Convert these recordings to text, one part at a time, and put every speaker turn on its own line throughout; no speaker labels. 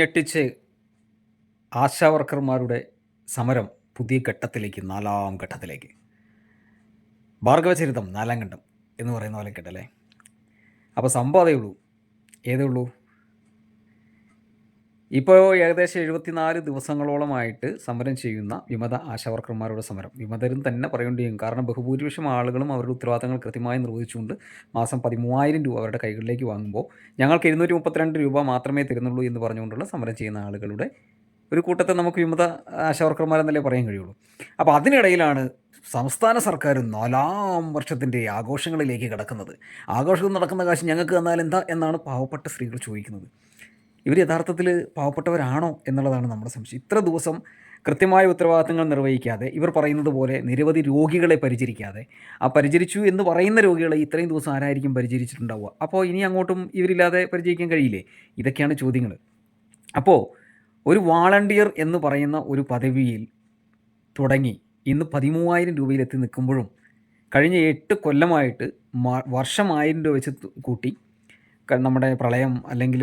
ഞെട്ടിച്ച് ആശാവർക്കർമാരുടെ സമരം പുതിയ ഘട്ടത്തിലേക്ക് നാലാം ഘട്ടത്തിലേക്ക്. ഭാർഗവചരിതം നാലാം ഘട്ടം എന്ന് പറയുന്ന പോലെ കേട്ടല്ലേ? അപ്പോൾ സംഭവതയുള്ളൂ ഏതേ ഉള്ളൂ? ഇപ്പോൾ ഏകദേശം എഴുപത്തിനാല് ദിവസങ്ങളോളമായിട്ട് സമരം ചെയ്യുന്ന വിമത ആശാവർക്കർമാരുടെ സമരം. വിമതരും തന്നെ പറയേണ്ടി കാരണം ബഹുഭൂരിപക്ഷം ആളുകളും അവരുടെ ഉത്തരവാദിത്തങ്ങൾ കൃത്യമായി നിർവഹിച്ചുകൊണ്ട് മാസം പതിമൂവായിരം രൂപ അവരുടെ കൈകളിലേക്ക് വാങ്ങുമ്പോൾ ഞങ്ങൾക്ക് എഴുന്നൂറ്റി മുപ്പത്തിരണ്ട് രൂപ മാത്രമേ തരുന്നുള്ളൂ എന്ന് പറഞ്ഞുകൊണ്ടുള്ള സമരം ചെയ്യുന്ന ആളുകളുടെ ഒരു കൂട്ടത്തെ നമുക്ക് വിമത ആശാവർക്കർമാരെന്നല്ലേ പറയാൻ കഴിയുള്ളൂ. അപ്പോൾ അതിനിടയിലാണ് സംസ്ഥാന സർക്കാർ നാലാം വർഷത്തിന്റെ ആഘോഷങ്ങളിലേക്ക് കിടക്കുന്നത്. ആഘോഷം നടക്കുന്ന കാശ് ഞങ്ങൾക്ക് തന്നാൽ എന്താ എന്നാണ് പാവപ്പെട്ട സ്ത്രീകൾ ചോദിക്കുന്നത്. ഇവർ യഥാർത്ഥത്തിൽ പാവപ്പെട്ടവരാണോ എന്നുള്ളതാണ് നമ്മുടെ സംശയം. ഇത്ര ദിവസം കൃത്യമായ ഉത്തരവാദിത്തങ്ങൾ നിർവഹിക്കാതെ ഇവർ പറയുന്നത് പോലെ നിരവധി രോഗികളെ പരിചരിക്കാതെ ആ പരിചരിച്ചു എന്ന് പറയുന്ന രോഗികളെ ഇത്രയും ദിവസം ആരായിരിക്കും പരിചരിച്ചിട്ടുണ്ടാവുക? അപ്പോൾ ഇനി അങ്ങോട്ടും ഇവരില്ലാതെ പരിചരിക്കാൻ കഴിയില്ലേ? ഇതൊക്കെയാണ് ചോദ്യങ്ങൾ. അപ്പോൾ ഒരു വാളണ്ടിയർ എന്ന് പറയുന്ന ഒരു പദവിയിൽ തുടങ്ങി ഇന്ന് പതിമൂവായിരം രൂപയിലെത്തി നിൽക്കുമ്പോഴും കഴിഞ്ഞ എട്ട് കൊല്ലമായിട്ട് വർഷം ആയിരം രൂപ വെച്ച് കൂട്ടി നമ്മുടെ പ്രളയം അല്ലെങ്കിൽ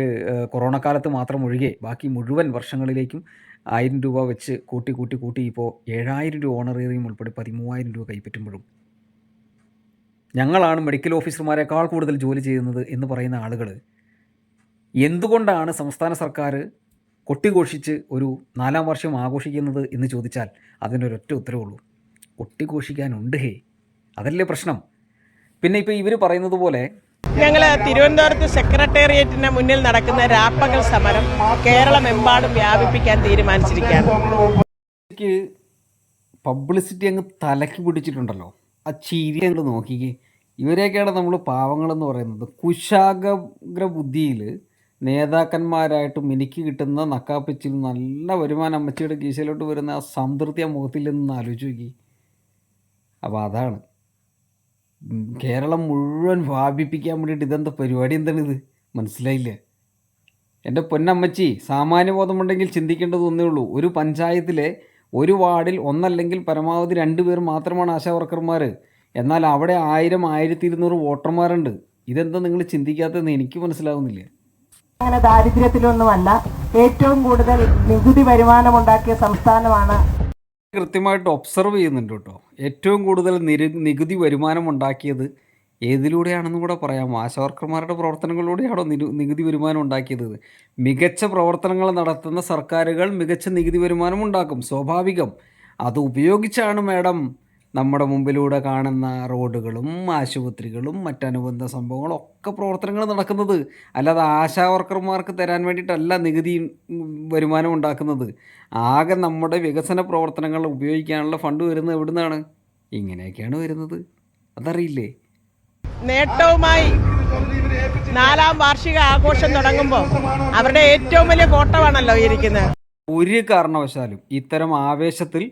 കൊറോണ കാലത്ത് മാത്രം ഒഴികെ ബാക്കി മുഴുവൻ വർഷങ്ങളിലേക്കും ആയിരം രൂപ വെച്ച് കൂട്ടി കൂട്ടി കൂട്ടി ഇപ്പോൾ ഏഴായിരം രൂപ ഓണറേറിയും ഉൾപ്പെടെ പതിമൂവായിരം രൂപ കൈപ്പറ്റുമ്പോഴും. ഞങ്ങളാണ് മെഡിക്കൽ ഓഫീസർമാരെക്കാൾ കൂടുതൽ ജോലി ചെയ്യുന്നത് എന്ന് പറയുന്ന ആളുകൾ എന്തുകൊണ്ടാണ് സംസ്ഥാന സർക്കാർ കൊട്ടിഘോഷിച്ച് ഒരു നാലാം വർഷം ആഘോഷിക്കുന്നത് എന്ന് ചോദിച്ചാൽ അതിനൊരൊറ്റ ഉത്തരവുള്ളൂ കൊട്ടിഘോഷിക്കാനുണ്ട് ഹേ. അതല്ലേ പ്രശ്നം. പിന്നെ ഇപ്പോൾ ഇവർ പറയുന്നത് പോലെ
ഞങ്ങൾ തിരുവനന്തപുരത്ത് സെക്രട്ടേറിയറ്റിന് മുന്നിൽ നടക്കുന്ന രാപ്പകൽ സമരം കേരളമെമ്പാടും വ്യാപിപ്പിക്കാൻ തീരുമാനിച്ചിരിക്കുകയാണ്.
എനിക്ക് പബ്ലിസിറ്റി അങ്ങ് തലക്ക് പിടിച്ചിട്ടുണ്ടല്ലോ. ആ ചിരി അങ്ങ് നോക്കിക്കേ. ഇവരെയൊക്കെയാണ് നമ്മൾ പാവങ്ങളെന്ന് പറയുന്നത്. കുശാഗ്ര ബുദ്ധിയിൽ നേതാക്കന്മാരായിട്ട് മിനിക്ക് കിട്ടുന്ന നക്കാപ്പിച്ചിൽ നല്ല വരുമാനം അമ്മച്ചിയുടെ കീശയിലോട്ട് വരുന്ന ആ സംതൃപ്തി ആ മുഖത്തിൽ നിന്ന് ആലോചിച്ച് നോക്കി. അപ്പോൾ അതാണ്. കേരളം മുഴുവൻ വ്യാപിപ്പിക്കാൻ വേണ്ടിയിട്ട് ഇതെന്താ പരിപാടി എന്താണ് ഇത് മനസ്സിലായില്ലേ. എന്റെ പൊന്നമ്മച്ചി സാമാന്യബോധമുണ്ടെങ്കിൽ ചിന്തിക്കേണ്ടത് ഒന്നേ ഉള്ളൂ. ഒരു പഞ്ചായത്തിലെ ഒരു വാർഡിൽ ഒന്നല്ലെങ്കിൽ പരമാവധി രണ്ട് പേർ മാത്രമാണ് ആശാ വർക്കർമാർ എന്നാൽ അവിടെ ആയിരം ആയിരത്തി ഇരുന്നൂറ് വോട്ടർമാരുണ്ട്. ഇതെന്താ നിങ്ങൾ ചിന്തിക്കാത്തതെന്ന് എനിക്ക് മനസ്സിലാവുന്നില്ല.
അങ്ങനെ ദാരിദ്ര്യത്തിലൊന്നുമല്ല ഏറ്റവും കൂടുതൽ നികുതി വരുമാനമുണ്ടാക്കിയ സംസ്ഥാനമാണ്
കൃത്യമായിട്ട് ഒബ്സർവ് ചെയ്യുന്നുണ്ട് കേട്ടോ. ഏറ്റവും കൂടുതൽ നിര നികുതി വരുമാനം ഉണ്ടാക്കിയത് ഏതിലൂടെയാണെന്ന് കൂടെ പറയാം. ആശാവർക്കർമാരുടെ പ്രവർത്തനങ്ങളിലൂടെയാണോ നിരു നികുതി വരുമാനം ഉണ്ടാക്കിയത്? മികച്ച പ്രവർത്തനങ്ങൾ നടത്തുന്ന സർക്കാരുകൾ മികച്ച നികുതി വരുമാനം ഉണ്ടാക്കും. സ്വാഭാവികം. അത് ഉപയോഗിച്ചാണ് മാഡം നമ്മുടെ മുമ്പിലൂടെ കാണുന്ന റോഡുകളും ആശുപത്രികളും മറ്റനുബന്ധ സംഭവങ്ങളും ഒക്കെ പ്രവർത്തനങ്ങൾ നടക്കുന്നത്. അല്ലാതെ ആശാ വർക്കർമാർക്ക് തരാൻ വേണ്ടിയിട്ടല്ല നികുതി വരുമാനം ഉണ്ടാക്കുന്നത്. ആകെ നമ്മുടെ വികസന പ്രവർത്തനങ്ങൾ ഉപയോഗിക്കാനുള്ള ഫണ്ട് വരുന്നത് എവിടുന്നാണ്? ഇങ്ങനെയൊക്കെയാണ് വരുന്നത്. അതറിയില്ലേ?
നേട്ടവുമായി നാലാം വാർഷിക ആഘോഷം തുടങ്ങുമ്പോൾ അവരുടെ ഏറ്റവും വലിയ കോട്ടമാണല്ലോ ഇരിക്കുന്നത്.
ഒരു കാരണവശാലും ഇത്തരം ആവേശത്തിൽ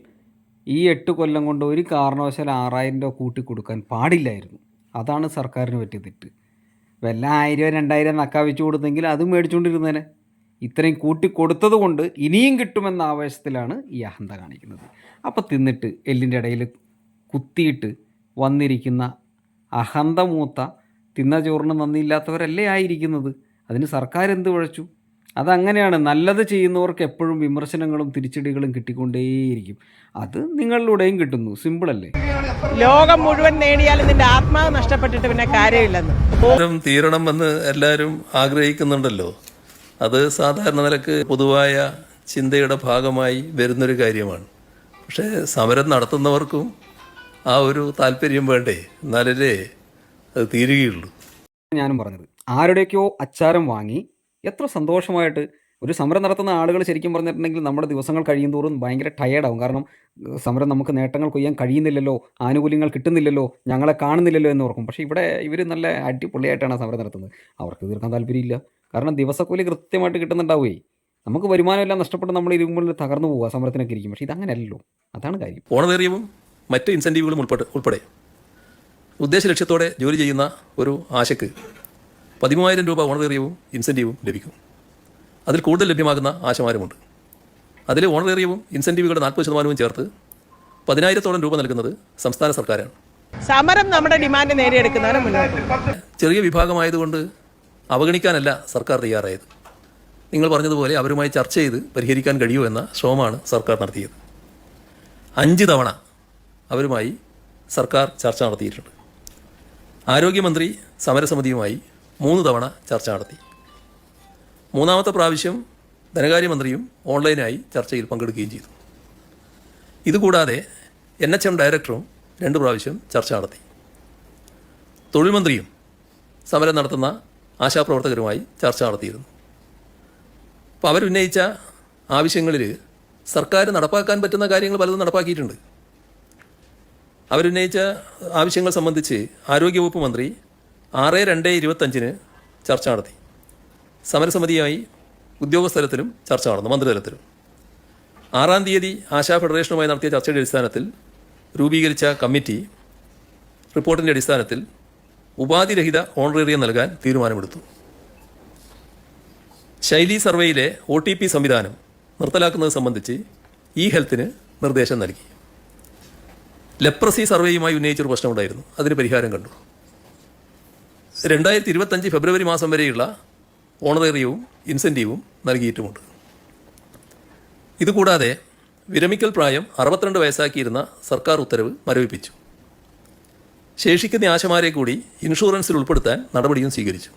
ഈ എട്ട് കൊല്ലം കൊണ്ട് ഒരു കാരണവശാലും ആറായിരം രൂപ കൂട്ടി കൊടുക്കാൻ പാടില്ലായിരുന്നു. അതാണ് സർക്കാരിന് പറ്റിയ തെറ്റ്. വല്ല ആയിരം രണ്ടായിരം നക്കാ വെച്ച് കൊടുത്തെങ്കിൽ അതും മേടിച്ചുകൊണ്ടിരുന്നേനെ ഇത്രയും കൂട്ടി കൊടുത്തത് കൊണ്ട് ഇനിയും കിട്ടുമെന്ന ആവേശത്തിലാണ് ഈ അഹന്ത കാണിക്കുന്നത്. അപ്പോൾ തിന്നിട്ട് എല്ലിന്റെ ഇടയിൽ കുത്തിയിട്ട് വന്നിരിക്കുന്ന അഹന്ത മൂത്ത തിന്ന ചോറിന് നന്ദിയില്ലാത്തവരല്ലേ ആയിരിക്കുന്നത്? അതിന് സർക്കാർ എന്ത് ഉഴച്ചു അതങ്ങനെയാണ്. നല്ലത് ചെയ്യുന്നവർക്ക് എപ്പോഴും വിമർശനങ്ങളും തിരിച്ചടികളും കിട്ടിക്കൊണ്ടേയിരിക്കും. അത് നിങ്ങളിലൂടെയും കിട്ടുന്നു. സിമ്പിൾ അല്ലേ?
ലോകം മുഴുവൻ നേടിയാലും നിന്റെ ആത്മാവ് നഷ്ടപ്പെട്ടിട്ട് പിന്നെ കാര്യമില്ലെന്ന്.
തീരണം തീരണമെന്ന് എല്ലാവരും ആഗ്രഹിക്കുന്നുണ്ടല്ലോ. അത് സാധാരണ നിലയ്ക്ക് പൊതുവായ ചിന്തയുടെ ഭാഗമായി വരുന്നൊരു കാര്യമാണ്. പക്ഷേ സമരം നടത്തുന്നവർക്കും ആ ഒരു താല്പര്യം വേണ്ടേ? എന്നാലല്ലേ അത് തീരുകയുള്ളൂ.
ഞാനും പറഞ്ഞത്. ആരുടെയൊക്കെയോ അച്ചാരം വാങ്ങി എത്ര സന്തോഷമായിട്ട് ഒരു സമരം നടത്തുന്ന ആളുകൾ ശരിക്കും പറഞ്ഞിട്ടുണ്ടെങ്കിൽ നമ്മുടെ ദിവസങ്ങൾ കഴിയും തോറും ഭയങ്കര ടയേർഡാവും കാരണം സമരം നമുക്ക് നേട്ടങ്ങൾ കൊയ്യാൻ കഴിയുന്നില്ലല്ലോ ആനുകൂല്യങ്ങൾ കിട്ടുന്നില്ലല്ലോ ഞങ്ങളെ കാണുന്നില്ലല്ലോ എന്ന് ഓർക്കും. പക്ഷേ ഇവിടെ ഇവർ നല്ല അടിപൊളിയായിട്ടാണ് സമരം നടത്തുന്നത്. അവർക്ക് തീർക്കാൻ താല്പര്യമില്ല. കാരണം ദിവസക്കൂലി കൃത്യമായിട്ട് കിട്ടുന്നുണ്ടാവുകയെ നമുക്ക് വരുമാനമെല്ലാം നഷ്ടപ്പെട്ട് നമ്മൾ ഇരുമ്പുള്ളിൽ തകർന്നു പോകുക സമരത്തിനൊക്കെ ഇരിക്കും. പക്ഷേ ഇതങ്ങനെയല്ലോ അതാണ് കാര്യം.
ഓണറേറിയവും മറ്റ് ഇൻസെന്റീവുകളും ഉൾപ്പെടെ ഉൾപ്പെടെ ഉദ്ദേശ ലക്ഷ്യത്തോടെ ജോലി ചെയ്യുന്ന ഒരു ആശയ്ക്ക് പതിമൂവായിരം രൂപ ഓണറേറിയവും ഇൻസെന്റീവും ലഭിക്കും. അതിൽ കൂടുതൽ ലഭ്യമാകുന്ന ആശമാരുമുണ്ട്. അതിൽ ഓണറേറിയവും ഇൻസെന്റീവുകളുടെ നാൽപ്പത് ശതമാനവും ചേർത്ത് പതിനായിരത്തോളം രൂപ നൽകുന്നത് സംസ്ഥാന സർക്കാരാണ്.
സമരം നമ്മുടെ ഡിമാൻഡ് നേടിയെടുക്കുന്നതാണ് മുന്നോട്ട്
ചെറിയ വിഭാഗമായതുകൊണ്ട് അവഗണിക്കാനല്ല സർക്കാർ തയ്യാറായത്. നിങ്ങൾ പറഞ്ഞതുപോലെ അവരുമായി ചർച്ച ചെയ്ത് പരിഹരിക്കാൻ കഴിയുമോ എന്ന ശ്രമമാണ് സർക്കാർ നടത്തിയത്. അഞ്ച് തവണ അവരുമായി സർക്കാർ ചർച്ച നടത്തിയിട്ടുണ്ട്. ആരോഗ്യമന്ത്രി സമരസമിതിയുമായി മൂന്ന് തവണ ചർച്ച നടത്തി. മൂന്നാമത്തെ പ്രാവശ്യം ധനകാര്യമന്ത്രിയും ഓൺലൈനായി ചർച്ചയിൽ പങ്കെടുക്കുകയും ചെയ്തു. ഇതുകൂടാതെ എൻ എച്ച് എം ഡയറക്ടറും രണ്ട് പ്രാവശ്യം ചർച്ച നടത്തി. തൊഴിൽ മന്ത്രിയും സമരം നടത്തുന്ന ആശാപ്രവർത്തകരുമായി ചർച്ച നടത്തിയിരുന്നു. അപ്പോൾ അവരുന്നയിച്ച ആവശ്യങ്ങളിൽ സർക്കാർ നടപ്പാക്കാൻ പറ്റുന്ന കാര്യങ്ങൾ പലതും നടപ്പാക്കിയിട്ടുണ്ട്. അവരുന്നയിച്ച ആവശ്യങ്ങൾ സംബന്ധിച്ച് ആരോഗ്യവകുപ്പ് മന്ത്രി ആറ് രണ്ട് ഇരുപത്തഞ്ചിന് ചർച്ച നടത്തി. സമരസമിതിയായി ഉദ്യോഗസ്ഥലത്തിലും ചർച്ച നടന്നു മന്ത്രിതലത്തിലും. ആറാം തീയതി ആശാ ഫെഡറേഷനുമായി നടത്തിയ ചർച്ചയുടെ അടിസ്ഥാനത്തിൽ രൂപീകരിച്ച കമ്മിറ്റി റിപ്പോർട്ടിന്റെ അടിസ്ഥാനത്തിൽ ഉപാധിരഹിത ഓണറേറിയം നൽകാൻ തീരുമാനമെടുത്തു. ശൈലി സർവേയിലെ ഒ ടി പി സംവിധാനം നിർത്തലാക്കുന്നത് സംബന്ധിച്ച് ഇ ഹെൽത്തിന് നിർദ്ദേശം നൽകി. ലെപ്രസി സർവേയുമായി ഉന്നയിച്ചൊരു പ്രശ്നമുണ്ടായിരുന്നു അതിന് പരിഹാരം കണ്ടു. രണ്ടായിരത്തി ഇരുപത്തഞ്ച് ഫെബ്രുവരി മാസം വരെയുള്ള ഓണറേറിയവും ഇൻസെന്റീവും നൽകിയിട്ടുമുണ്ട്. ഇതുകൂടാതെ വിരമിക്കൽ പ്രായം അറുപത്തിരണ്ട് വയസ്സാക്കിയിരുന്ന സർക്കാർ ഉത്തരവ് മരവിപ്പിച്ചു. ശേഷിക്കുന്ന ആശമാരെ കൂടി ഇൻഷുറൻസിൽ ഉൾപ്പെടുത്താൻ നടപടിയും സ്വീകരിച്ചു.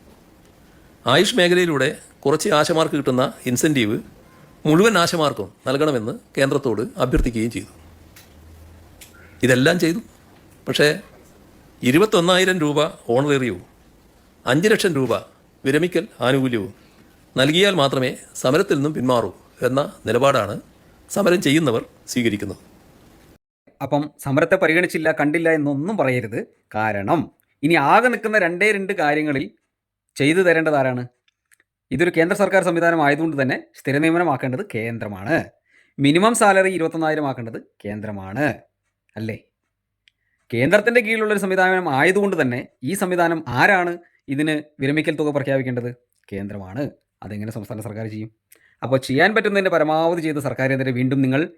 ആയുഷ് മേഖലയിലൂടെ കുറച്ച് ആശമാർക്ക് കിട്ടുന്ന ഇൻസെന്റീവ് മുഴുവൻ ആശമാർക്കും നൽകണമെന്ന് കേന്ദ്രത്തോട് അഭ്യർത്ഥിക്കുകയും ചെയ്തു. ഇതെല്ലാം ചെയ്തു. പക്ഷേ ഇരുപത്തൊന്നായിരം രൂപ ഓണറേറിയവും അഞ്ച് ലക്ഷം രൂപ വിരമിക്കൽ ആനുകൂല്യവും നൽകിയാൽ മാത്രമേ സമരത്തിൽ നിന്നും പിന്മാറൂ എന്ന നിലപാടാണ് സമരം ചെയ്യുന്നവർ സ്വീകരിക്കുന്നത്.
അപ്പം സമരത്തെ പരിഗണിച്ചില്ല കണ്ടില്ല എന്നൊന്നും പറയരുത്. കാരണം ഇനി ആകെ നിൽക്കുന്ന രണ്ടേ രണ്ട് കാര്യങ്ങളിൽ ചെയ്തു തരേണ്ടത് ആരാണ്? ഇതൊരു കേന്ദ്ര സർക്കാർ സംവിധാനം ആയതുകൊണ്ട് തന്നെ സ്ഥിര നിയമനമാക്കേണ്ടത് കേന്ദ്രമാണ്. മിനിമം സാലറി ഇരുപത്തൊന്നായിരം ആക്കേണ്ടത് കേന്ദ്രമാണ്. അല്ലേ? കേന്ദ്രത്തിന്റെ കീഴിലുള്ളൊരു സംവിധാനം ആയതുകൊണ്ട് തന്നെ ഈ സംവിധാനം ആരാണ് ഇതിന് വിരമിക്കൽ തുക പ്രഖ്യാപിക്കേണ്ടത് കേന്ദ്രമാണ്. അതെങ്ങനെ സംസ്ഥാന സർക്കാർ ചെയ്യും? അപ്പോൾ ചെയ്യാൻ പറ്റുന്നതിന്റെ പരമാവധി ചെയ്ത് സർക്കാരിനെതിരെ വീണ്ടും നിങ്ങൾ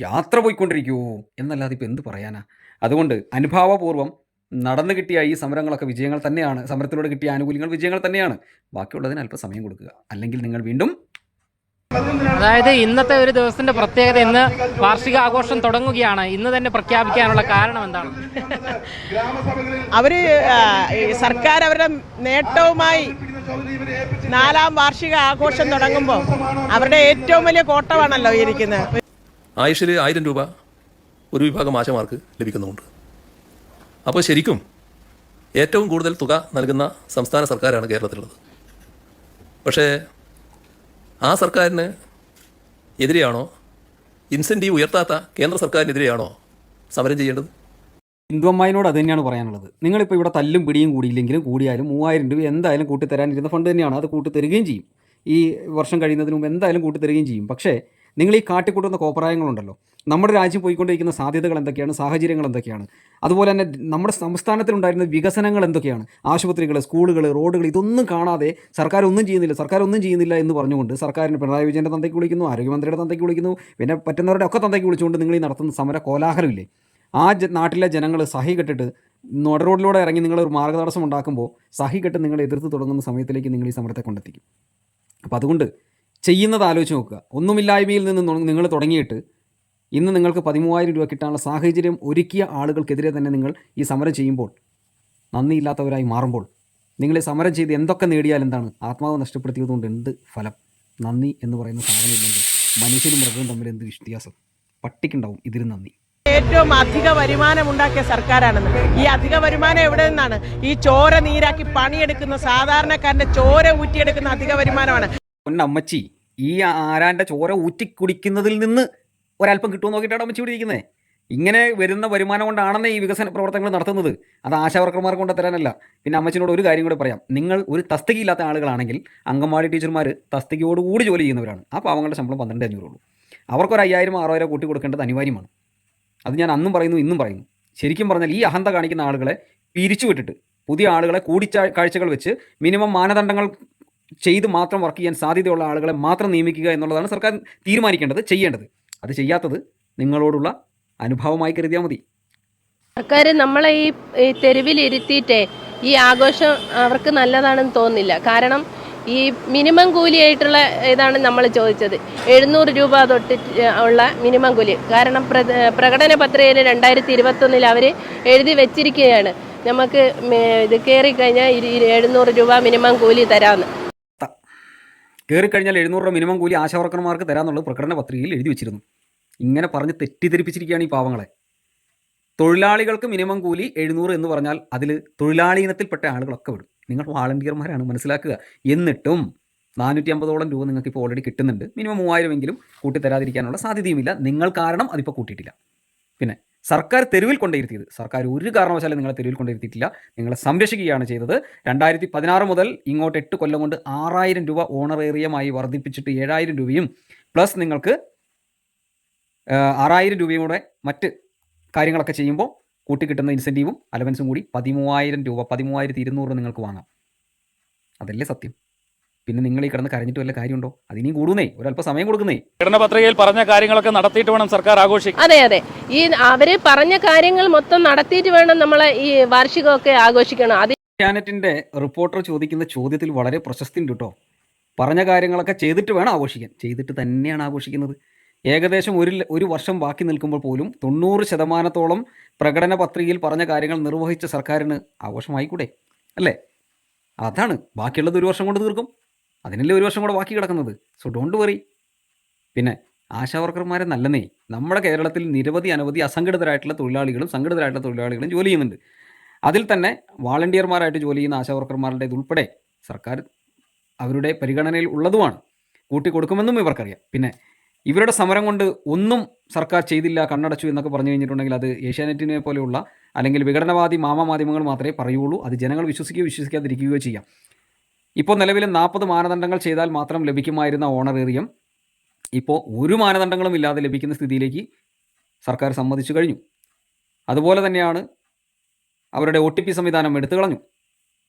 യാത്ര പോയിക്കൊണ്ടിരിക്കൂ എന്നല്ലാതെ ഇപ്പോൾ എന്ത് പറയാനാ? അതുകൊണ്ട് അനുഭാവപൂർവം നടന്നു കിട്ടിയ ഈ സമരങ്ങളൊക്കെ വിജയങ്ങൾ തന്നെയാണ് സമരത്തിലൂടെ കിട്ടിയ ആനുകൂല്യങ്ങൾ വിജയങ്ങൾ തന്നെയാണ്. ബാക്കിയുള്ളതിന് അല്പം സമയം കൊടുക്കുക. അല്ലെങ്കിൽ നിങ്ങൾ വീണ്ടും
അതായത് ഇന്നത്തെ ഒരു ദിവസത്തിന്റെ പ്രത്യേകത ഇന്ന് വാർഷിക ആഘോഷം തുടങ്ങുകയാണ്. ഇന്ന് തന്നെ പ്രഖ്യാപിക്കാനുള്ള കാരണം എന്താണ്?
അവർ സർക്കാർ അവരുടെ നേട്ടവുമായി നാലാം വാർഷിക ആഘോഷം തുടങ്ങുമ്പോൾ അവരുടെ ഏറ്റവും വലിയ കോട്ടമാണല്ലോ ഇരിക്കുന്നത്.
ആയുഷിൽ ആയിരം രൂപ ഒരു വിഭാഗം ആശമാർക്ക് ലഭിക്കുന്നുണ്ട് അപ്പോൾ ശരിക്കും ഏറ്റവും കൂടുതൽ തുക നൽകുന്ന സംസ്ഥാന സർക്കാരാണ് കേരളത്തിലുള്ളത്. പക്ഷേ ആ സർക്കാരിന് എതിരെയാണോ? ഇൻസെന്റീവ് ഉയർത്താത്ത കേന്ദ്ര സർക്കാരിനെതിരെയാണോ സമരം ചെയ്യേണ്ടത്?
ഹിന്ദു അമ്മായിനോട് അത് തന്നെയാണ് പറയാനുള്ളത്. നിങ്ങളിപ്പോൾ ഇവിടെ തല്ലും പിടിയും കൂടിയില്ലെങ്കിലും കൂടിയാലും മൂവായിരം രൂപ എന്തായാലും കൂട്ടിത്തരാനിരുന്ന ഫണ്ട് തന്നെയാണ് അത് കൂട്ടിത്തരികയും ചെയ്യും. ഈ വർഷം കഴിയുന്നതിന് മുമ്പ് എന്തായാലും കൂട്ടിത്തരികയും ചെയ്യും. പക്ഷേ നിങ്ങൾ ഈ കാട്ടിക്കൂട്ടുന്ന കോപ്രായങ്ങളുണ്ടല്ലോ നമ്മുടെ രാജ്യം പോയിക്കൊണ്ടിരിക്കുന്ന സാധ്യതകൾ എന്തൊക്കെയാണ്? സാഹചര്യങ്ങൾ എന്തൊക്കെയാണ്? അതുപോലെ തന്നെ നമ്മുടെ സംസ്ഥാനത്തിലുണ്ടായിരുന്ന വികസനങ്ങൾ എന്തൊക്കെയാണ്? ആശുപത്രികൾ സ്കൂളുകൾ റോഡുകൾ ഇതൊന്നും കാണാതെ സർക്കാർ ഒന്നും ചെയ്യുന്നില്ല സർക്കാർ ഒന്നും ചെയ്യുന്നില്ല എന്ന് പറഞ്ഞുകൊണ്ട് സർക്കാരിന് പിണറായി വിജയന്റെ തന്തയ്ക്ക് വിളിക്കുന്നു ആരോഗ്യമന്ത്രിയുടെ തന്തയ്ക്ക് വിളിക്കുന്നു പിന്നെ പറ്റുന്നവരുടെ ഒക്കെ തന്തയ്ക്ക് വിളിച്ചുകൊണ്ട് നിങ്ങൾ ഈ നടത്തുന്ന സമര കോലാഹലമില്ലേ? ആ നാട്ടിലെ ജനങ്ങൾ സഹി കെട്ടിട്ട് നട റോഡിലൂടെ ഇറങ്ങി നിങ്ങൾ ഒരു മാർഗതടസ്സം ഉണ്ടാക്കുമ്പോൾ സഹി കെട്ട് നിങ്ങൾ എതിർത്ത് തുടങ്ങുന്ന സമയത്തിലേക്ക് നിങ്ങൾ ഈ സമരത്തെ കൊണ്ടെത്തിക്കും. അപ്പോൾ അതുകൊണ്ട് ചെയ്യുന്നത് ആലോചിച്ച് നോക്കുക. ഒന്നുമില്ലായ്മയിൽ നിന്ന് നിങ്ങൾ തുടങ്ങിയിട്ട് ഇന്ന് നിങ്ങൾക്ക് പതിമൂവായിരം രൂപ കിട്ടാനുള്ള സാഹചര്യം ഒരുക്കിയ ആളുകൾക്കെതിരെ തന്നെ നിങ്ങൾ ഈ സമരം ചെയ്യുമ്പോൾ നന്ദിയില്ലാത്തവരായി മാറുമ്പോൾ നിങ്ങളെ സമരം ചെയ്ത് എന്തൊക്കെ നേടിയാൽ എന്താണ്? ആത്മാവ് നഷ്ടപ്പെടുത്തിയതുകൊണ്ട് എന്ത് ഫലം? നന്ദി എന്ന് പറയുന്ന സാധനമില്ലെങ്കിൽ മനുഷ്യനും മൃഗവും തമ്മിൽ എന്ത് വ്യത്യാസം പട്ടിക്കുണ്ടാവും ഇതിന് നന്ദി.
ഏറ്റവും അധിക വരുമാനം ഉണ്ടാക്കിയ സർക്കാരാണെന്ന്. ഈ അധിക വരുമാനം എവിടെ നിന്നാണ്? ഈ ചോര നീരാക്കി പണിയെടുക്കുന്ന സാധാരണക്കാരന്റെ ചോര ഊറ്റിയെടുക്കുന്ന അധിക വരുമാനമാണ്.
പൊന്നമ്മച്ചി ഈ ആരാന്റെ ചോര ഊറ്റി കുടിക്കുന്നതിൽ നിന്ന് ഒരല്പം കിട്ടുമെന്ന് നോക്കിയിട്ടാണ് അമ്മച്ചി ഇരിക്കുന്നത്. ഇങ്ങനെ വരുന്ന വരുമാനം കൊണ്ടാണെന്നേ ഈ വികസന പ്രവർത്തനങ്ങൾ നടത്തുന്നത്. അത് ആശാവർക്കർമാർക്ക് കൊണ്ട് തരാനല്ല. പിന്നെ അമ്മച്ചിനോട് ഒരു കാര്യം കൂടി പറയാം. നിങ്ങൾ ഒരു തസ്തികയില്ലാത്ത ആളുകളാണെങ്കിൽ അംഗൻവാടി ടീച്ചർമാർ തസ്തികയോടുകൂടി ജോലി ചെയ്യുന്നവരാണ്. ആ പാവങ്ങളുടെ ശമ്പളം പന്ത്രണ്ട് അഞ്ഞൂറ് ഉള്ളൂ. അവർക്കൊരു അയ്യായിരം ആറായിരം കൂട്ടി കൊടുക്കേണ്ടത് അനിവാര്യമാണ്. അത് ഞാൻ അന്നും പറയുന്നു ഇന്നും പറയുന്നു. ശരിക്കും പറഞ്ഞാൽ ഈ അഹന്ത കാണിക്കുന്ന ആളുകളെ പിരിച്ചു വിട്ടിട്ട് പുതിയ ആളുകളെ കൂടിച്ച കാഴ്ചകൾ വെച്ച് മിനിമം മാനദണ്ഡങ്ങൾ ചെയ്ത് മാത്രം വർക്ക് ചെയ്യാൻ സാധ്യതയുള്ള ആളുകളെ മാത്രം നിയമിക്കുക എന്നുള്ളതാണ് സർക്കാർ തീരുമാനിക്കേണ്ടത് ചെയ്യേണ്ടത്. അത് ചെയ്യാത്തത് നിങ്ങളോടുള്ള അനുഭവമായി കരുതിയാൽ മതി.
സർക്കാർ നമ്മളെ ഈ തെരുവിലിരുത്തിയിട്ടേ ഈ ആഘോഷം അവർക്ക് നല്ലതാണെന്ന് തോന്നുന്നില്ല. കാരണം ഈ മിനിമം കൂലിയായിട്ടുള്ള ഇതാണ് നമ്മൾ ചോദിച്ചത്. എഴുന്നൂറ് രൂപ തൊട്ട് ഉള്ള മിനിമം കൂലി. കാരണം പ്ര- പ്രകടന പത്രികയിൽ രണ്ടായിരത്തി ഇരുപത്തൊന്നിൽ അവർ എഴുതി വെച്ചിരിക്കുകയാണ്. നമുക്ക് ഇത് കയറി കഴിഞ്ഞാൽ എഴുന്നൂറ് രൂപ മിനിമം കൂലി തരാമെന്ന്
കയറിക്കഴിഞ്ഞാൽ എഴുന്നൂറ് രൂപ മിനിമം കൂലി ആശാവർക്കർമാർക്ക് തരാമെന്നുള്ളത് പ്രകടന പത്രികയിൽ എഴുതി വെച്ചിരുന്നു. ഇങ്ങനെ പറഞ്ഞ് തെറ്റിദ്ധരിപ്പിച്ചിരിക്കുകയാണ് ഈ പാവങ്ങളെ. തൊഴിലാളികൾക്ക് മിനിമം കൂലി എഴുന്നൂറ് എന്ന് പറഞ്ഞാൽ അതിൽ തൊഴിലാളി ഇനത്തിൽപ്പെട്ട ആളുകളൊക്കെ വിടും. നിങ്ങൾ വാളണ്ടിയർമാരാണ് മനസ്സിലാക്കുക. എന്നിട്ടും നാനൂറ്റി അമ്പതോളം രൂപ നിങ്ങൾക്ക് ഇപ്പോൾ ഓൾറെഡി കിട്ടുന്നുണ്ട്. മിനിമം മൂവായിരമെങ്കിലും കൂട്ടി തരാതിരിക്കാനുള്ള സാധ്യതയുമില്ല. നിങ്ങൾ കാരണം അതിപ്പോൾ കൂട്ടിയിട്ടില്ല. പിന്നെ സർക്കാർ തെരുവിൽ കൊണ്ടിരുത്തിയത് സർക്കാർ ഒരു കാരണവശാലും നിങ്ങളെ തെരുവിൽ കൊണ്ടിരുത്തിയിട്ടില്ല നിങ്ങളെ സംരക്ഷിക്കുകയാണ് ചെയ്തത്. രണ്ടായിരത്തി പതിനാറ് മുതൽ ഇങ്ങോട്ട് എട്ട് കൊല്ലം കൊണ്ട് ആറായിരം രൂപ ഓണറേറിയമായി വർദ്ധിപ്പിച്ചിട്ട് ഏഴായിരം രൂപയും പ്ലസ് നിങ്ങൾക്ക് ആറായിരം രൂപയും കൂടെ മറ്റ് കാര്യങ്ങളൊക്കെ ചെയ്യുമ്പോൾ കൂട്ടി കിട്ടുന്ന ഇൻസെന്റീവും അലവൻസും കൂടി പതിമൂവായിരം രൂപ പതിമൂവായിരത്തി ഇരുന്നൂറ് നിങ്ങൾക്ക് വാങ്ങാം. അതല്ലേ സത്യം? പിന്നെ നിങ്ങൾ ഈ കിടന്ന് കരഞ്ഞിട്ട് വല്ല കാര്യമുണ്ടോ? അതിനിയും കൂടുന്നേ ഒരല്പ സമയം കൊടുക്കുന്നേ.
പ്രകടന പത്രികയിൽ പറഞ്ഞ കാര്യങ്ങളൊക്കെ നടത്തിയിട്ട് വേണം സർക്കാർ ആഘോഷിക്കും
അതെ അതെ. ഈ അവർ പറഞ്ഞ കാര്യങ്ങൾ മൊത്തം നടത്തിയിട്ട് വേണം നമ്മളെ ഈ വാർഷികമൊക്കെ ആഘോഷിക്കണം. അത്
ഏഷ്യാനെറ്റിന്റെ റിപ്പോർട്ടർ ചോദിക്കുന്ന ചോദ്യത്തിൽ വളരെ പ്രശസ്തി ഉണ്ട് കേട്ടോ. പറഞ്ഞ കാര്യങ്ങളൊക്കെ ചെയ്തിട്ട് വേണം ആഘോഷിക്കാൻ. ചെയ്തിട്ട് തന്നെയാണ് ആഘോഷിക്കുന്നത്. ഏകദേശം ഒരു ഒരു വർഷം ബാക്കി നിൽക്കുമ്പോൾ പോലും തൊണ്ണൂറ് ശതമാനത്തോളം പ്രകടന പത്രികയിൽ പറഞ്ഞ കാര്യങ്ങൾ നിർവഹിച്ച സർക്കാരിന് ആഘോഷമായിക്കൂടെ? അല്ലേ? അതാണ്. ബാക്കിയുള്ളത് ഒരു വർഷം കൊണ്ട് തീർക്കും. അതിനല്ലേ ഒരു വർഷം കൂടെ ബാക്കി കിടക്കുന്നത്? സോ ഡോണ്ട് വറി പിന്നെ ആശാവർക്കർമാരെ നല്ലതേ നമ്മുടെ കേരളത്തിൽ നിരവധി അനവധി അസംഘടിതരായിട്ടുള്ള തൊഴിലാളികളും സംഘടിതരായിട്ടുള്ള തൊഴിലാളികളും ജോലി ചെയ്യുന്നുണ്ട്. അതിൽ തന്നെ വാളണ്ടിയർമാരായിട്ട് ജോലി ചെയ്യുന്ന ആശാവർക്കർമാരുടേത് ഉൾപ്പെടെ സർക്കാർ അവരുടെ പരിഗണനയിൽ ഉള്ളതുമാണ്. കൂട്ടിക്കൊടുക്കുമെന്നും ഇവർക്കറിയാം. പിന്നെ ഇവരുടെ സമരം കൊണ്ട് ഒന്നും സർക്കാർ ചെയ്തില്ല കണ്ണടച്ചു എന്നൊക്കെ പറഞ്ഞു കഴിഞ്ഞിട്ടുണ്ടെങ്കിൽ അത് ഏഷ്യാനെറ്റിനെ പോലെയുള്ള അല്ലെങ്കിൽ വിഘടനവാദി മാമ മാധ്യമങ്ങൾ മാത്രമേ പറയുള്ളൂ. അത് ജനങ്ങൾ വിശ്വസിക്കുകയോ വിശ്വസിക്കാതിരിക്കുകയോ ചെയ്യാം. ഇപ്പോൾ നിലവിൽ നാൽപ്പത് മാനദണ്ഡങ്ങൾ ചെയ്താൽ മാത്രം ലഭിക്കുമായിരുന്ന ഓണറേറിയം ഇപ്പോൾ ഒരു മാനദണ്ഡങ്ങളും ഇല്ലാതെ ലഭിക്കുന്ന സ്ഥിതിയിലേക്ക് സർക്കാർ സമ്മതിച്ചു കഴിഞ്ഞു. അതുപോലെ തന്നെയാണ് അവരുടെ ഒ ടി പി സംവിധാനം എടുത്തു കളഞ്ഞു.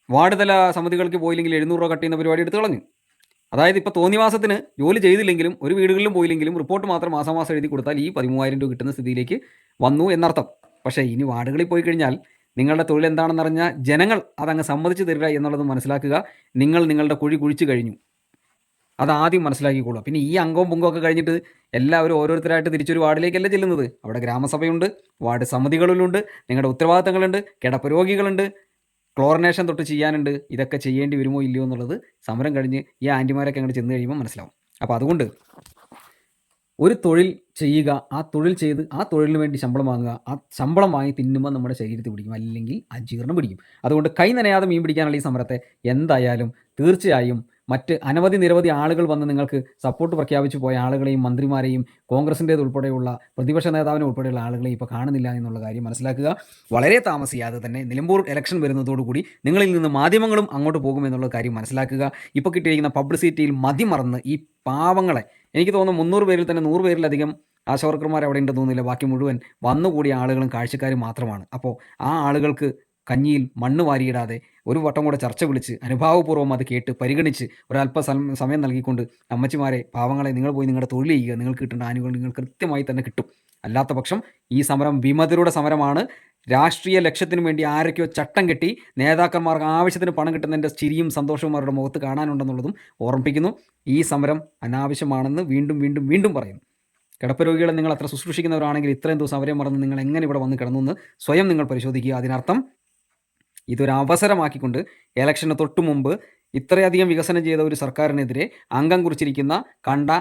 വാർഡ് തല സമിതികൾക്ക് പോയില്ലെങ്കിൽ എഴുന്നൂറ് രൂപ കട്ട് ചെയ്യുന്ന പരിപാടി എടുത്തു കളഞ്ഞു. അതായത് ഇപ്പോൾ തോന്നിവാസത്തിന് ജോലി ചെയ്തില്ലെങ്കിലും ഒരു വീടുകളിലും പോയില്ലെങ്കിലും റിപ്പോർട്ട് മാത്രം മാസാമാസം എഴുതി കൊടുത്താൽ ഈ പതിമൂവായിരം രൂപ കിട്ടുന്ന സ്ഥിതിയിലേക്ക് വന്നു എന്നർത്ഥം. പക്ഷേ ഇനി വാർഡുകളിൽ പോയി കഴിഞ്ഞാൽ നിങ്ങളുടെ തൊഴിൽ എന്താണെന്ന് അറിഞ്ഞാൽ ജനങ്ങൾ അതങ്ങ് സമ്മതിച്ചു തരിക എന്നുള്ളത് മനസ്സിലാക്കുക. നിങ്ങൾ നിങ്ങളുടെ കുഴി കുഴിച്ചു കഴിഞ്ഞു. അത് ആദ്യം മനസ്സിലാക്കിക്കോളൂ പിന്നെ ഈ അംഗവും പൊങ്കവും ഒക്കെ കഴിഞ്ഞിട്ട് എല്ലാവരും ഓരോരുത്തരായിട്ട് തിരിച്ചൊരു വാർഡിലേക്കല്ല ചെല്ലുന്നത്? അവിടെ ഗ്രാമസഭയുണ്ട് വാർഡ് സമിതികളിലുണ്ട് നിങ്ങളുടെ ഉത്തരവാദിത്തങ്ങളുണ്ട് കിടപ്പ് രോഗികളുണ്ട് ക്ലോറിനേഷൻ തൊട്ട് ചെയ്യാനുണ്ട്. ഇതൊക്കെ ചെയ്യേണ്ടി വരുമോ ഇല്ലയോ എന്നുള്ളത് സമരം കഴിഞ്ഞ് ഈ ആന്റിമാരൊക്കെ അങ്ങോട്ട് ചെന്ന് കഴിയുമ്പോൾ മനസ്സിലാവും. അപ്പോൾ അതുകൊണ്ട് ഒരു തൊഴിൽ ചെയ്യുക ആ തൊഴിൽ ചെയ്ത് ആ തൊഴിലിന് വേണ്ടി ശമ്പളം വാങ്ങുക ആ ശമ്പളം വാങ്ങി തിന്നുമ്പോൾ നമ്മുടെ ശരീരത്തിൽ പിടിക്കും അല്ലെങ്കിൽ അജീർണം പിടിക്കും. അതുകൊണ്ട് കൈ നനയാതെ മീൻ പിടിക്കാനുള്ള ഈ സമരത്തെ എന്തായാലും തീർച്ചയായും മറ്റ് അനവധി നിരവധി ആളുകൾ വന്ന് നിങ്ങൾക്ക് സപ്പോർട്ട് പ്രഖ്യാപിച്ചു പോയ ആളുകളെയും മന്ത്രിമാരെയും കോൺഗ്രസിന്റേത് ഉൾപ്പെടെയുള്ള പ്രതിപക്ഷ നേതാവിനെ ഉൾപ്പെടെയുള്ള ആളുകളെയും ഇപ്പോൾ കാണുന്നില്ല എന്നുള്ള കാര്യം മനസ്സിലാക്കുക. വളരെ താമസിയാതെ തന്നെ നിലമ്പൂർ ഇലക്ഷൻ വരുന്നതോടുകൂടി നിങ്ങളിൽ നിന്ന് മാധ്യമങ്ങളും അങ്ങോട്ട് പോകുമെന്നുള്ള കാര്യം മനസ്സിലാക്കുക. ഇപ്പോൾ കിട്ടിയിരിക്കുന്ന പബ്ലിസിറ്റിയിൽ മതിമറന്ന് ഈ പാവങ്ങളെ എനിക്ക് തോന്നുന്നു മുന്നൂറ് പേരിൽ തന്നെ നൂറ് പേരിലധികം ആശാവർക്കർമാർ അവിടെ ഉണ്ടെന്ന് തോന്നുന്നില്ല. ബാക്കി മുഴുവൻ വന്നുകൂടിയ ആളുകളും കാഴ്ചക്കാരും മാത്രമാണ്. അപ്പോൾ ആ ആളുകൾക്ക് കഞ്ഞിയിൽ മണ്ണ് വാരിയിടാതെ ഒരു വട്ടം കൂടെ ചർച്ച വിളിച്ച് അനുഭാവപൂർവം അത് കേട്ട് പരിഗണിച്ച് ഒരല്പ സമയം നൽകിക്കൊണ്ട് അമ്മച്ചിമാരെ പാവങ്ങളെ നിങ്ങൾ പോയി നിങ്ങളുടെ തൊഴിൽ ചെയ്യുക. നിങ്ങൾക്ക് കിട്ടേണ്ട ആനുകൂല്യം നിങ്ങൾ കൃത്യമായി തന്നെ കിട്ടും. അല്ലാത്ത പക്ഷം ഈ സമരം വിമതരുടെ സമരമാണ്. രാഷ്ട്രീയ ലക്ഷ്യത്തിനു വേണ്ടി ആരൊക്കെയോ ചട്ടം കെട്ടി നേതാക്കന്മാർക്ക് ആവശ്യത്തിന് പണം കിട്ടുന്നതിന്റെ ചിരിയും സന്തോഷവും അവരുടെ മുഖത്ത് കാണാനുണ്ടെന്നുള്ളതും ഓർമ്മിപ്പിക്കുന്നു. ഈ സമരം അനാവശ്യമാണെന്ന് വീണ്ടും വീണ്ടും വീണ്ടും പറയുന്നു കിടപ്പ് രോഗികളെ നിങ്ങൾ അത്ര ശുശ്രൂഷിക്കുന്നവരാണെങ്കിൽ ഇത്രയും ദിവസം അവരെ മറന്ന് നിങ്ങൾ എങ്ങനെ ഇവിടെ വന്ന് കിടന്നു എന്ന് സ്വയം നിങ്ങൾ പരിശോധിക്കുക. അതിനർത്ഥം ഇതൊരു അവസരമാക്കിക്കൊണ്ട് ഇലക്ഷന് തൊട്ടു മുമ്പ് ഇത്രയധികം വികസനം ചെയ്ത ഒരു സർക്കാരിനെതിരെ അംഗം കുറിച്ചിരിക്കുന്ന കണ്ട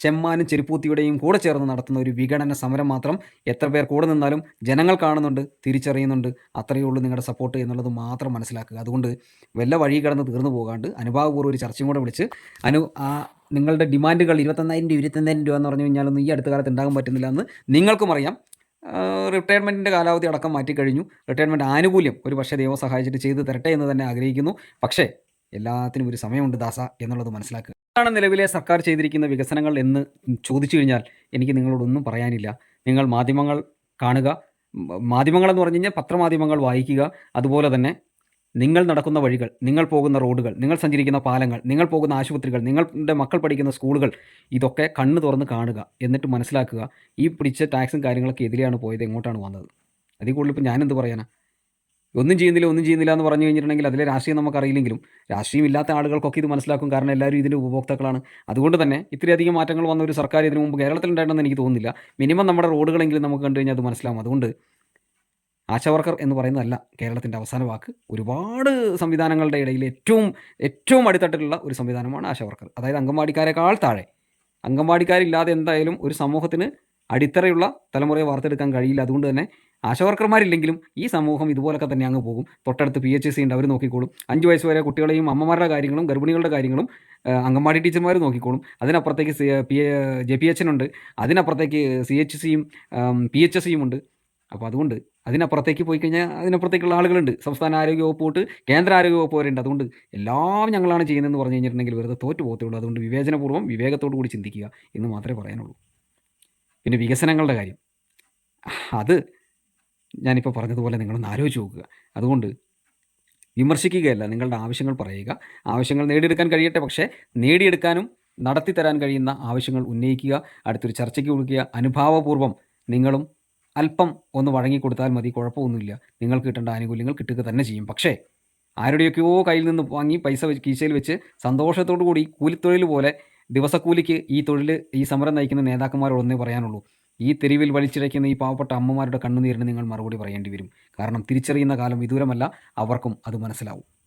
ചെമ്മാനും ചെരുപ്പൂത്തിയുടെയും കൂടെ ചേർന്ന് നടത്തുന്ന ഒരു വിഘടന സമരം മാത്രം എത്ര പേർ കൂടെ നിന്നാലും ജനങ്ങൾ കാണുന്നുണ്ട് തിരിച്ചറിയുന്നുണ്ട്. അത്രയേ ഉള്ളൂ നിങ്ങളുടെ സപ്പോർട്ട് എന്നുള്ളത് മാത്രം മനസ്സിലാക്കുക. അതുകൊണ്ട് വല്ല വഴി കടന്ന് തീർന്നു പോകാണ്ട് അനുഭാവപൂർവം ഒരു ചർച്ചയും കൂടെ വിളിച്ച് അനു ആ നിങ്ങളുടെ ഡിമാൻഡുകൾ ഇരുപത്തൊന്നായിരം രൂപ ഇരുപത്തൊന്നായിരം രൂപ എന്ന് പറഞ്ഞു കഴിഞ്ഞാലൊന്നും ഈ അടുത്ത കാലത്ത് ഉണ്ടാകാൻ പറ്റുന്നില്ല എന്ന് നിങ്ങൾക്കും അറിയാം. റിട്ടയർമെന്റിന്റെ കാലാവധി അടക്കം മാറ്റിക്കഴിഞ്ഞു. റിട്ടയർമെന്റ് ആനുകൂല്യം ഒരു പക്ഷേ ദൈവം സഹായിച്ചിട്ട് ചെയ്തു തരട്ടെ എന്ന് തന്നെ ആഗ്രഹിക്കുന്നു. പക്ഷേ എല്ലാത്തിനും ഒരു സമയമുണ്ട് ദാസ എന്നുള്ളത് മനസ്സിലാക്കുക. എന്താണ് നിലവിലെ സർക്കാർ ചെയ്തിരിക്കുന്ന വികസനങ്ങൾ എന്ന് ചോദിച്ചു കഴിഞ്ഞാൽ എനിക്ക് നിങ്ങളോടൊന്നും പറയാനില്ല. നിങ്ങൾ മാധ്യമങ്ങൾ കാണുക. മാധ്യമങ്ങളെന്ന് പറഞ്ഞു കഴിഞ്ഞാൽ പത്രമാധ്യമങ്ങൾ വായിക്കുക. അതുപോലെ തന്നെ നിങ്ങൾ നടക്കുന്ന വഴികൾ നിങ്ങൾ പോകുന്ന റോഡുകൾ നിങ്ങൾ സഞ്ചരിക്കുന്ന പാലങ്ങൾ നിങ്ങൾ പോകുന്ന ആശുപത്രികൾ നിങ്ങളുടെ മക്കൾ പഠിക്കുന്ന സ്കൂളുകൾ ഇതൊക്കെ കണ്ണ് തുറന്ന് കാണുക എന്നിട്ട് മനസ്സിലാക്കുക ഈ പിടിച്ച ടാക്സും കാര്യങ്ങളൊക്കെ എതിരെയാണ് പോയത് എങ്ങോട്ടാണ് വന്നത്. അതിൽ കൂടുതൽ ഇപ്പോൾ ഞാനെന്ത് പറയാനാ? ഒന്നും ചെയ്യുന്നില്ല ഒന്നും ചെയ്യുന്നില്ല എന്ന് പറഞ്ഞു കഴിഞ്ഞിട്ടുണ്ടെങ്കിൽ അതിലെ രാഷ്ട്രീയം നമുക്കറിയില്ലെങ്കിലും രാഷ്ട്രീയം ഇല്ലാത്ത ആളുകൾക്കൊക്കെ ഇത് മനസ്സിലാക്കും കാരണം എല്ലാവരും ഇതിന്റെ ഉപഭോക്താക്കളാണ്. അതുകൊണ്ട് തന്നെ ഇത്രയധികം മാറ്റങ്ങൾ വന്ന ഒരു സർക്കാർ ഇതിനു മുമ്പ് കേരളത്തിലുണ്ടായിട്ടുണ്ടെന്ന് എനിക്ക് തോന്നുന്നില്ല. മിനിമം നമ്മുടെ റോഡുകളെങ്കിലും നമുക്ക് കണ്ടു കഴിഞ്ഞാൽ അത് മനസ്സിലാവും. അതുകൊണ്ട് ആശാവർക്കർ എന്ന് പറയുന്നതല്ല കേരളത്തിന്റെ അവസാന വാക്ക്. ഒരുപാട് സംവിധാനങ്ങളുടെ ഇടയിൽ ഏറ്റവും ഏറ്റവും അടിത്തട്ടിലുള്ള ഒരു സംവിധാനമാണ് ആശാവർക്കർ. അതായത് അംഗൻവാടിക്കാരെക്കാൾ താഴെ. അംഗൻവാടിക്കാരില്ലാതെ എന്തായാലും ഒരു സമൂഹത്തിന് അടിത്തറയുള്ള തലമുറയെ വാർത്തെടുക്കാൻ കഴിയില്ല. അതുകൊണ്ട് തന്നെ ആശാവർക്കർമാരില്ലെങ്കിലും ഈ സമൂഹം ഇതുപോലൊക്കെ തന്നെ അങ്ങ് പോകും. തൊട്ടടുത്ത് പി എച്ച് സി ഉണ്ട്. അവർ നോക്കിക്കോളും. അഞ്ച് വയസ്സ് വരെ കുട്ടികളെയും അമ്മമാരുടെ കാര്യങ്ങളും ഗർഭിണികളുടെ കാര്യങ്ങളും അംഗൻവാടി ടീച്ചർമാർ നോക്കിക്കോളും. അതിനപ്പുറത്തേക്ക് പി ജെ പി എച്ച് ഉണ്ട്. അതിനപ്പുറത്തേക്ക് സി എച്ച് സിയും പി എച്ച് സിയും ഉണ്ട്. അപ്പോൾ അതുകൊണ്ട് അതിനപ്പുറത്തേക്ക് പോയി കഴിഞ്ഞാൽ അതിനപ്പുറത്തേക്കുള്ള ആളുകളുണ്ട്. സംസ്ഥാന ആരോഗ്യ വകുപ്പ് തൊട്ട് കേന്ദ്ര ആരോഗ്യ വകുപ്പ് വരെയുണ്ട്. അതുകൊണ്ട് എല്ലാം ഞങ്ങളാണ് ചെയ്യുന്നതെന്ന് പറഞ്ഞു കഴിഞ്ഞിട്ടുണ്ടെങ്കിൽ വെറുതെ തോറ്റു പോകത്തുള്ളൂ അതുകൊണ്ട് വിവേചനപൂർവം വിവേകത്തോടു കൂടി ചിന്തിക്കുക എന്ന് മാത്രമേ പറയാനുള്ളൂ. പിന്നെ വികസനങ്ങളുടെ കാര്യം. അത് ഞാനിപ്പോൾ പറഞ്ഞതുപോലെ നിങ്ങളൊന്ന് ആലോചിച്ച് നോക്കുക. അതുകൊണ്ട് വിമർശിക്കുകയല്ല നിങ്ങളുടെ ആവശ്യങ്ങൾ പറയുക. ആവശ്യങ്ങൾ നേടിയെടുക്കാൻ കഴിയട്ടെ പക്ഷേ നേടിയെടുക്കാനും നടത്തിത്തരാൻ കഴിയുന്ന ആവശ്യങ്ങൾ ഉന്നയിക്കുക അടുത്തൊരു ചർച്ചയ്ക്ക് കൊടുക്കുക അനുഭാവപൂർവം നിങ്ങളും അല്പം ഒന്ന് വഴങ്ങിക്കൊടുത്താൽ മതി കുഴപ്പമൊന്നുമില്ല. നിങ്ങൾക്ക് കിട്ടേണ്ട ആനുകൂല്യങ്ങൾ കിട്ടുക തന്നെ ചെയ്യും. പക്ഷേ ആരുടെയൊക്കെയോ കയ്യിൽ നിന്ന് വാങ്ങി പൈസ കീശയിൽ വെച്ച് സന്തോഷത്തോടു കൂടി കൂലിത്തൊഴിൽ പോലെ ദിവസക്കൂലിക്ക് ഈ തൊഴിൽ ഈ സമരം നയിക്കുന്ന നേതാക്കന്മാരോടൊന്നേ പറയാനുള്ളൂ. ഈ തെരുവിൽ വലിച്ചിഴയ്ക്കുന്ന ഈ പാവപ്പെട്ട അമ്മമാരുടെ കണ്ണുനീരിന് നിങ്ങൾ മറുപടി പറയേണ്ടി വരും. കാരണം തിരിച്ചറിയുന്ന കാലം വിദൂരമല്ല അവർക്കും അത് മനസ്സിലാവും.